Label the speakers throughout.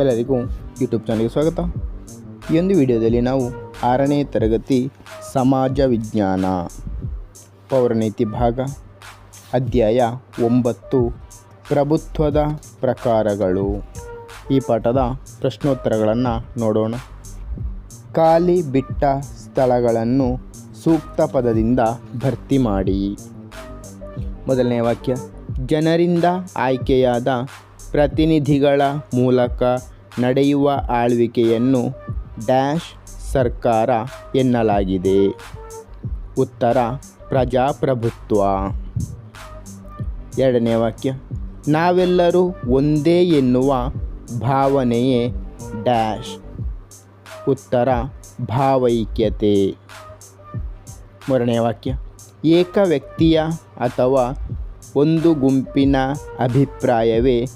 Speaker 1: ಎಲ್ಲರಿಗೂ ಯೂಟ್ಯೂಬ್ ಚಾನಲ್ಗೆ ಸ್ವಾಗತ. ಈ ಒಂದು ವಿಡಿಯೋದಲ್ಲಿ ನಾವು ಆರನೇ ತರಗತಿ ಸಮಾಜ ವಿಜ್ಞಾನ ಪೌರನೀತಿ ಭಾಗ ಅಧ್ಯಾಯ ಒಂಬತ್ತು, ಪ್ರಭುತ್ವದ ಪ್ರಕಾರಗಳು. ಈ ಪಾಠದ ಪ್ರಶ್ನೋತ್ತರಗಳನ್ನು ನೋಡೋಣ. ಖಾಲಿ ಬಿಟ್ಟ ಸ್ಥಳಗಳನ್ನು ಸೂಕ್ತ ಪದದಿಂದ ಭರ್ತಿ ಮಾಡಿ. ಮೊದಲನೇ ವಾಕ್ಯ, ಜನರಿಂದ ಆಯ್ಕೆಯಾದ ಪ್ರತಿನಿಧಿಗಳ ಮೂಲಕ ನಡೆಯುವ ಆಳ್ವಿಕೆಯನ್ನು ಡ್ಯಾಶ್ ಸರ್ಕಾರ ಎನ್ನಲಾಗಿದೆ. ಉತ್ತರ, ಪ್ರಜಾಪ್ರಭುತ್ವ. ಎರಡನೇ ವಾಕ್ಯ. ನಾವೆಲ್ಲರೂ ಒಂದೇ ಎನ್ನುವ ಭಾವನೆಯೇ ಡ್ಯಾಶ್. ಉತ್ತರ, ಭಾವೈಕ್ಯತೆ. ಮೂರನೇ ವಾಕ್ಯ. ಏಕ ವ್ಯಕ್ತಿಯ ಅಥವಾ ಒಂದು ಗುಂಪಿನ ಅಭಿಪ್ರಾಯವೇ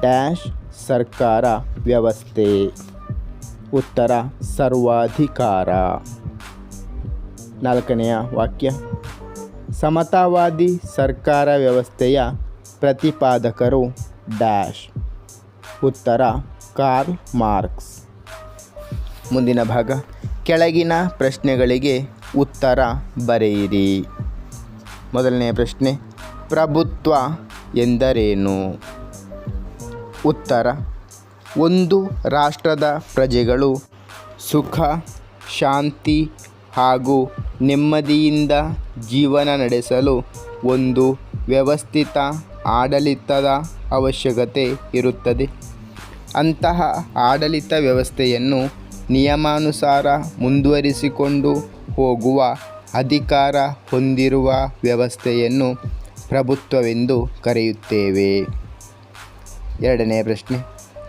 Speaker 1: ಡ್ಯಾಶ್ ಸರ್ಕಾರ ವ್ಯವಸ್ಥೆ. ಉತ್ತರ ಸರ್ವಾಧಿಕಾರ. ನಾಲ್ಕನೆಯ ವಾಕ್ಯ. ಸಮತಾವಾದಿ ಸರ್ಕಾರ ವ್ಯವಸ್ಥೆಯ ಪ್ರತಿಪಾದಕರು ಡ್ಯಾಶ್. ಉತ್ತರ ಕಾರ್ಲ್ ಮಾರ್ಕ್ಸ್. ಮುಂದಿನ ಭಾಗ. ಕೆಳಗಿನ ಪ್ರಶ್ನೆಗಳಿಗೆ ಉತ್ತರ ಬರೆಯಿರಿ. ಮೊದಲನೆಯ ಪ್ರಶ್ನೆ, ಪ್ರಭುತ್ವ ಎಂದರೇನು? ಉತ್ತರ. ಒಂದು ರಾಷ್ಟ್ರದ ಪ್ರಜೆಗಳು ಸುಖ, ಶಾಂತಿ ಹಾಗೂ ನೆಮ್ಮದಿಯಿಂದ ಜೀವನ ನಡೆಸಲು ಒಂದು ವ್ಯವಸ್ಥಿತ ಆಡಳಿತದ ಅವಶ್ಯಕತೆ ಇರುತ್ತದೆ. ಅಂತಹ ಆಡಳಿತ ವ್ಯವಸ್ಥೆಯನ್ನು ನಿಯಮಾನುಸಾರ ಮುಂದುವರಿಸಿಕೊಂಡು ಹೋಗುವ ಅಧಿಕಾರ ಹೊಂದಿರುವ ವ್ಯವಸ್ಥೆಯನ್ನು ಪ್ರಭುತ್ವವೆಂದು ಕರೆಯುತ್ತೇವೆ. ಎರಡನೇ ಪ್ರಶ್ನೆ.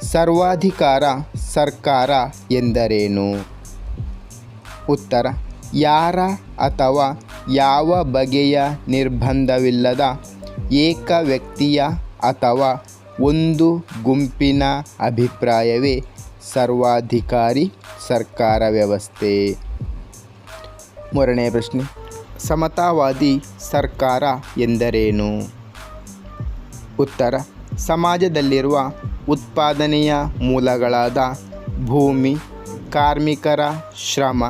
Speaker 1: ಸರ್ವಾಧಿಕಾರ ಸರ್ಕಾರ ಎಂದರೇನು? ಉತ್ತರ, ಯಾರ ಅಥವಾ ಯಾವ ಬಗೆಯ ನಿರ್ಬಂಧವಿಲ್ಲದ ಏಕ ವ್ಯಕ್ತಿಯ ಅಥವಾ ಒಂದು ಗುಂಪಿನ ಅಭಿಪ್ರಾಯವೇ ಸರ್ವಾಧಿಕಾರಿ ಸರ್ಕಾರ ವ್ಯವಸ್ಥೆ? ಮೂರನೇ ಪ್ರಶ್ನೆ, ಸಮತಾವಾದಿ ಸರ್ಕಾರ ಎಂದರೇನು? ಉತ್ತರ ಸಮಾಜದಲ್ಲಿರುವ ಉತ್ಪಾದನೆಯ ಮೂಲಗಳಾದ ಭೂಮಿ, ಕಾರ್ಮಿಕರ ಶ್ರಮ,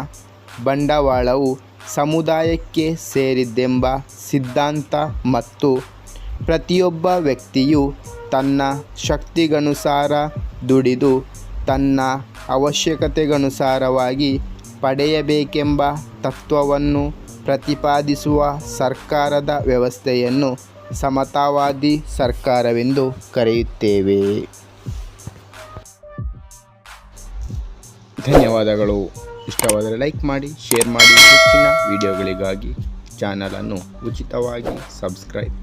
Speaker 1: ಬಂಡವಾಳವು ಸಮುದಾಯಕ್ಕೆ ಸೇರಿದ್ದೆಂಬ ಸಿದ್ಧಾಂತ ಮತ್ತು ಪ್ರತಿಯೊಬ್ಬ ವ್ಯಕ್ತಿಯು ತನ್ನ ಶಕ್ತಿಗನುಸಾರ ದುಡಿದು ತನ್ನ ಅವಶ್ಯಕತೆಗನುಸಾರವಾಗಿ ಪಡೆಯಬೇಕೆಂಬ ತತ್ವವನ್ನು ಪ್ರತಿಪಾದಿಸುವ ಸರ್ಕಾರದ ವ್ಯವಸ್ಥೆಯನ್ನು ಸಮತಾವಾದಿ ಸರ್ಕಾರವೆಂದು ಕರೆಯುತ್ತೇವೆ. ಧನ್ಯವಾದಗಳು. ಇಷ್ಟವಾದರೆ ಲೈಕ್ ಮಾಡಿ ಶೇರ್ ಮಾಡಿ. ಹೆಚ್ಚಿನ ವಿಡಿಯೋಗಳಿಗಾಗಿ ಚಾನಲನ್ನು ಉಚಿತವಾಗಿ ಸಬ್ಸ್ಕ್ರೈಬ್